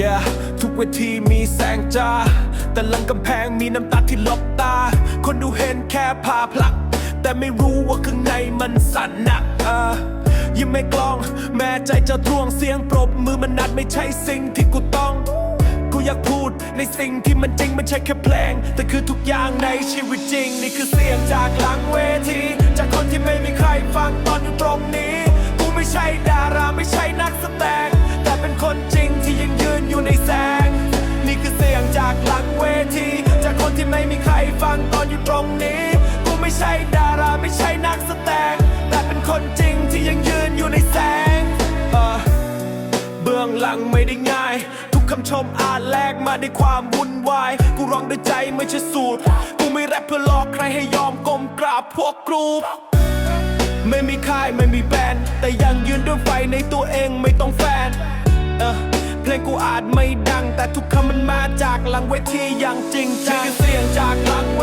yeah ทุกเวทีมีแสงจ้า แต่หลังกำแพงมีน้ำตาที่ลบตา คนดูเห็นแค่ภาพลัก แต่ไม่รู้ว่าข้างในมันสั่นหนักอ่ายังไม่กลอง แม้ใจจะทวงเสียงปรบมือมันนัดไม่ใช่สิ่งที่กูต้อง กูอยากพูดในสิ่งที่มันจริงไม่ใช่แค่เพลง แต่คือทุกอย่างในชีวิตจริง นี่คือเสียงจากหลังเว ชมอาจแลกมาด้วยความวุ่นวาย กูร้องด้วยใจไม่ใช่สูตร กูไม่แรปเพื่อหลอกใครให้ยอมก้มกราบพวกกรูปไม่มีค่ายไม่มีแบรนด์แต่ยังยืนด้วยไฟในตัวเองไม่ต้องแฟนเออเพลงกูอาจไม่ดัง แต่ทุกคำมันมาจากหลังเวทีอย่างจริงจังเสียงจากหลังเว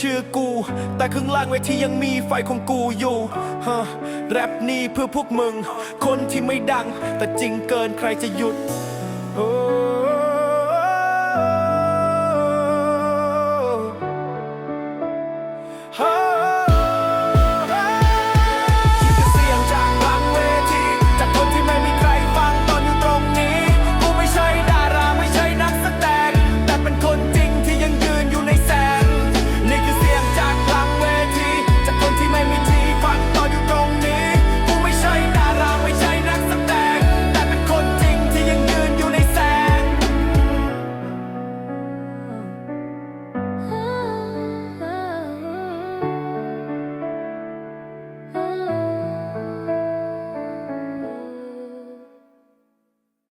ชื่อกู แต่ข้างล่างเวทียังมีไฟของกูอยู่ฮะแรปนี่เพื่อพวกมึง คนที่ไม่ดัง แต่จริงเกินใครจะหยุดโอ้